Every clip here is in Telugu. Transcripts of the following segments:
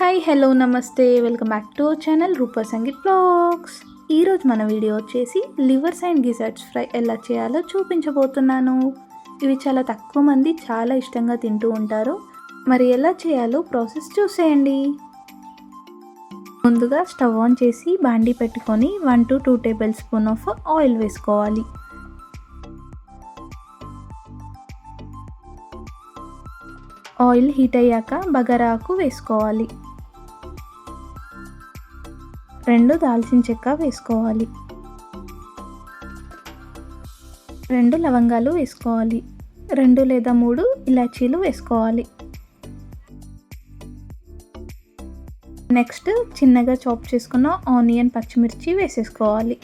హాయ్ హలో నమస్తే. Welcome back to our channel Rupa Sangeet blogs ఈరోజు మన వీడియో వచ్చేసి లివర్స్ అండ్ గిజర్ట్స్ ఫ్రై ఎలా చేయాలో చూపించబోతున్నాను. ఇవి చాలా తక్కువ మంది చాలా ఇష్టంగా తింటూ ఉంటారు. మరి ఎలా చేయాలో ప్రాసెస్ చూసేయండి. ముందుగా స్టవ్ ఆన్ చేసి బాండీ పెట్టుకొని one two two tablespoon of oil వేసుకోవాలి. ఆయిల్ హీట్ అయ్యాక బగారాకు వేసుకోవాలి. రెండు దాల్చిన చెక్క వేసుకోవాలి. రెండు లవంగాలు వేసుకోవాలి. రెండు లేదా మూడు ఇలాచీలు వేసుకోవాలి. నెక్స్ట్ చిన్నగా చాప్ చేసుకున్న ఆనియన్ పచ్చిమిర్చి వేసేసుకోవాలి.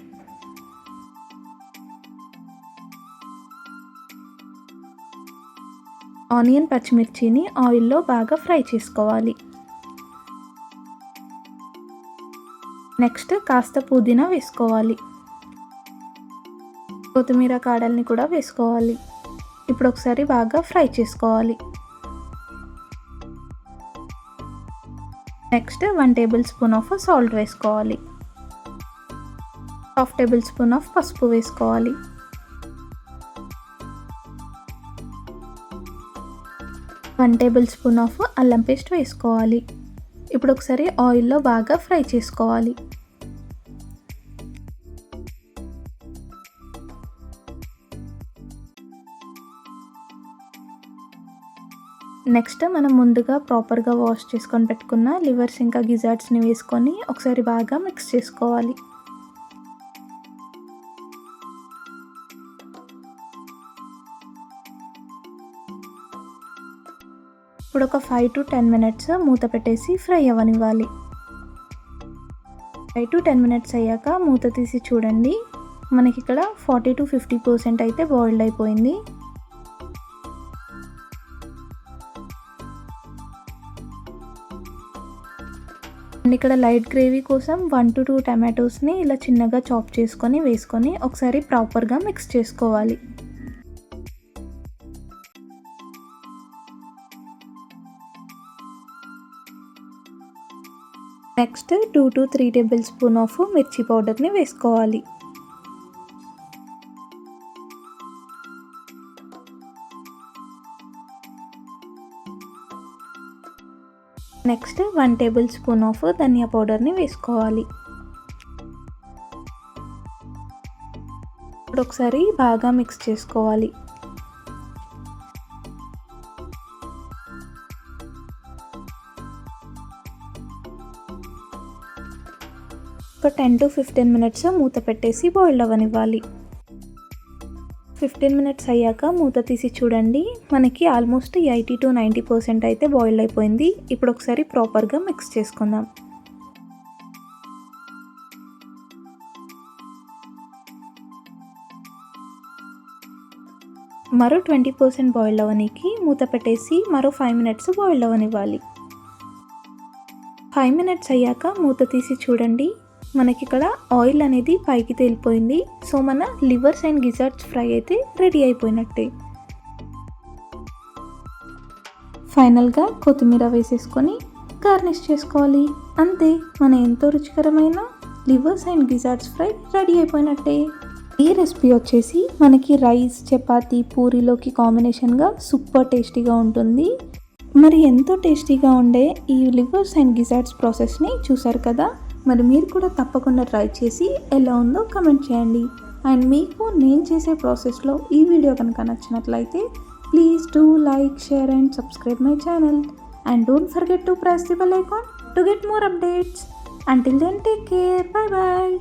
ఆనియన్ పచ్చిమిర్చిని ఆయిల్లో బాగా ఫ్రై చేసుకోవాలి. నెక్స్ట్ కాస్త పుదీనా వేసుకోవాలి. కొత్తిమీర కాడల్ని కూడా వేసుకోవాలి. ఇప్పుడు ఒకసారి బాగా ఫ్రై చేసుకోవాలి. Next one tablespoon of salt వేసుకోవాలి. హాఫ్ టేబుల్ స్పూన్ ఆఫ్ పసుపు వేసుకోవాలి. వన్ టేబుల్ స్పూన్ ఆఫ్ అల్లం పేస్ట్ వేసుకోవాలి. ఇప్పుడు ఒకసారి ఆయిల్లో బాగా ఫ్రై చేసుకోవాలి. నెక్స్ట్ మనం ముందుగా ప్రాపర్గా వాష్ చేసుకొని పెట్టుకున్న లివర్స్ ఇంకా గిజార్ట్స్ని వేసుకొని ఒకసారి బాగా మిక్స్ చేసుకోవాలి. ఇప్పుడు ఒక ఫైవ్ టు టెన్ మినిట్స్ మూత పెట్టేసి ఫ్రై అవ్వనివ్వాలి. ఫైవ్ టు టెన్ మినిట్స్ అయ్యాక మూత తీసి చూడండి. మనకి ఇక్కడ ఫార్టీ టు ఫిఫ్టీ పర్సెంట్ అయితే బాయిల్డ్ అయిపోయింది. అండ్ ఇక్కడ లైట్ గ్రేవీ కోసం వన్ టు టూ టమాటోస్ని ఇలా చిన్నగా చాప్ చేసుకొని వేసుకొని ఒకసారి ప్రాపర్గా మిక్స్ చేసుకోవాలి. Next two two three tablespoon of మిర్చి పౌడర్ని వేసుకోవాలి. Next one tablespoon of ధనియా పౌడర్ని వేసుకోవాలి. ఇప్పుడు ఒకసారి బాగా మిక్స్ చేసుకోవాలి. ఒక టెన్ టు ఫిఫ్టీన్ మినిట్స్ మూత పెట్టేసి బాయిల్ అవ్వనివ్వాలి ఫిఫ్టీన్ మినిట్స్ అయ్యాక మూత తీసి చూడండి. మనకి almost eighty two ninety percent అయితే బాయిల్ అయిపోయింది. ఇప్పుడు ఒకసారి ప్రాపర్గా మిక్స్ చేసుకుందాం. మరో ట్వంటీ పర్సెంట్ బాయిల్ అవ్వనీకి మూత పెట్టేసి మరో ఫైవ్ మినిట్స్ బాయిల్ అవ్వనివ్వాలి ఫైవ్ మినిట్స్ అయ్యాక మూత తీసి చూడండి. మనకి ఇక్కడ ఆయిల్ అనేది పైకి తేలిపోయింది. సో మన లివర్స్ అండ్ గిజర్ట్స్ ఫ్రై అయితే రెడీ అయిపోయినట్టే. ఫైనల్గా కొత్తిమీర వేసేసుకొని గార్నిష్ చేసుకోవాలి. అంతే మన ఎంతో రుచికరమైన livers and gizzards fry ready అయిపోయినట్టే. ఈ రెసిపీ వచ్చేసి మనకి రైస్ చపాతీ పూరీలోకి కాంబినేషన్గా సూపర్ టేస్టీగా ఉంటుంది. మరి ఎంతో టేస్టీగా ఉండే ఈ లివర్స్ అండ్ గిజార్ట్స్ ప్రాసెస్ని చూసారు కదా? మరి మీరు కూడా తప్పకుండా ట్రై చేసి ఎలా ఉందో కమెంట్ చేయండి. అండ్ మీకు నేను చేసే ప్రాసెస్లో ఈ వీడియో కనుక నచ్చినట్లయితే please do like share and subscribe my channel and don't forget to press the bell icon to get more updates until then take care bye bye